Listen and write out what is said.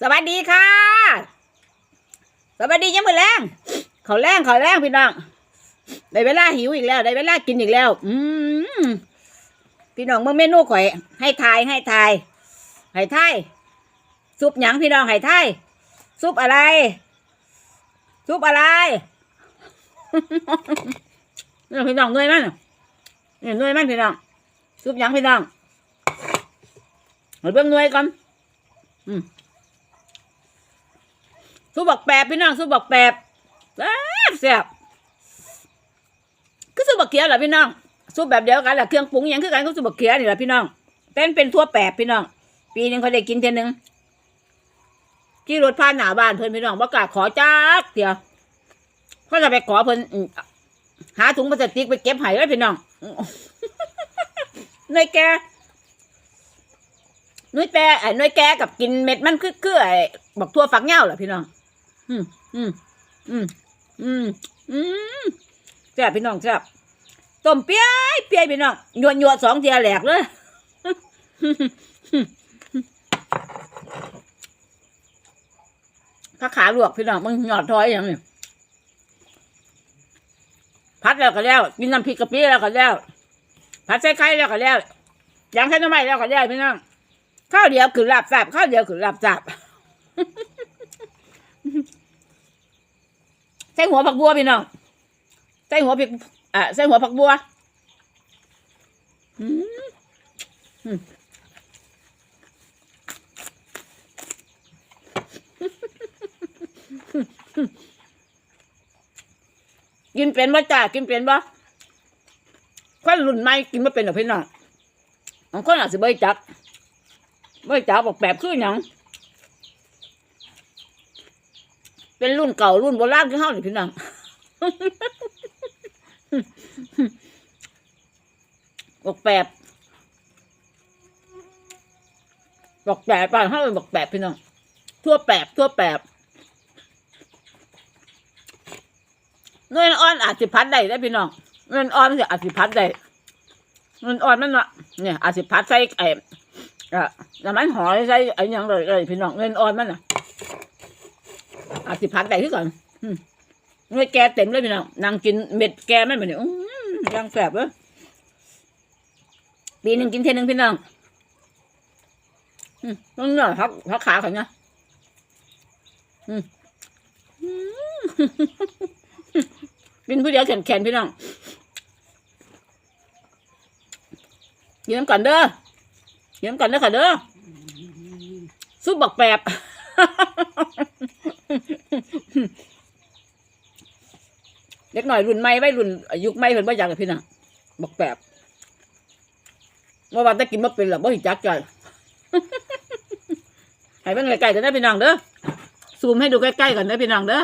สวัสดีค่ะ สวัสดียังมือแรงเขาแรงเขาแรงพี่น้องได้เวลาหิวอีกแล้วได้เวลากินอีกแล้ว อืมพี่น้องเมื่อเมนูข่อย ให้ทายให้ทายให้ทายซุปหยังพี่น้องให้ทายซุปอะไร ซุปอะไรนี่พี่น้องเงยมันนี่เงยมันพี่น้องซุปหยังพี่น้องเอาเบิ่งเงยก่อนอืม สู้บักแปบพี่น้องสู้บักแปบแซ่บแซ่บคือสู้บักเขียเหรอพี่น้องสู้แบบเดียวกันแหละเครื่องปรุงอิหยังคือกันก็สู้บักเขียวนี่แหละพี่น้องแต่มันเป็นทั่วแปบพี่น้อง ปีหนึงเขาได้กินเทีนึงขี่รถผ่านหน้าบ้านเพิ่นพี่น้องประกาศขอจักเดียวเขาจะไปขอเพิ่นอืมหาถุงพลาสติกไปเก็บให้ไว้พี่น้องหน่วยแกหน่วยแปรไอ้หน่วยแกกับกินเม็ดมันคือคือไอ้บักทั่วฝักเหย้าเหรอพี่น้อง อืมอืมอืมอืมอืมแซ่บพี่น้องแซ่บต้มเปียยเปียยพี่น้องหยวดหยวดสองเทียแหลกเลยถ้าขาลวกพี่น้องมึงหยอดถอยอย่างนี้พัดแล้วก็แล้วกินน้ำพริกกะปิแล้วก็แล้วพัดใส่ไข่แล้วก็แล้วยางใส่น้ำมันแล้วก็แล้วพี่น้องข้าวเดียวคือลาบแซ่บข้าวเดียวคือลาบแซ่บ ใส่หัวผักบัวพี่น้องใส่หัวพริกอ่าใส่หัวผักบัวอืมอืมกินเป็นบ่จ้ากินเป็นบ่คนรุ่นใหม่กินบ่เป็นหรอกพี่น้องบางคนอาจจะไม่จักไม่จักบอกแบบคือหยัง เป็นรุ่นเก่ารุ่นโบราณคือเฮานี่พี่น้องบอกแปบบอกแปบไปเฮาเป็นบอกแปบพี่น้องทั่วแปบทั่วแปบเงินอ่อนอาจสิพัดได้ได้พี่น้องเงินอ่อนสิอาจสิพัดได้เงินอ่อนมันเนาะเนี่ยอาจสิพัดใส่ไอ้อะน้ำมันหอยใส่ไอ้ยังเลยเลยพี่น้องเงินอ่อนมันน่ะ อาจสิพักได้คือก่อนอืมเมื่อแกเต็มเลยพี่น้องนางกินเม็ดแกไมันแบบนี้อื้อยังแสบเลยปีหนึ่งกินเทนึงพี่น้องต้องหน่อยพักพักขาเขาเนี่ยกินผู้เดียวแข็งแข็งพี่น้องเยี่ยมกันเด้อเยี่ยมกันเด้อค่ะเด้อซุปบักแปบ เล็กหน่อยรุ่นใหม่ไว้รุ่นยุคใหม่เพิ่นบ่อยากกับพี่น่ะบอกแบบว่าวันจะกินบ่เป็นหรอกบ่หิจักใจให้เบิ่นใกล้ๆกันนะพี่น้องเด้อซูมให้ดูใกล้ๆกันนะพี่น้องเด้อ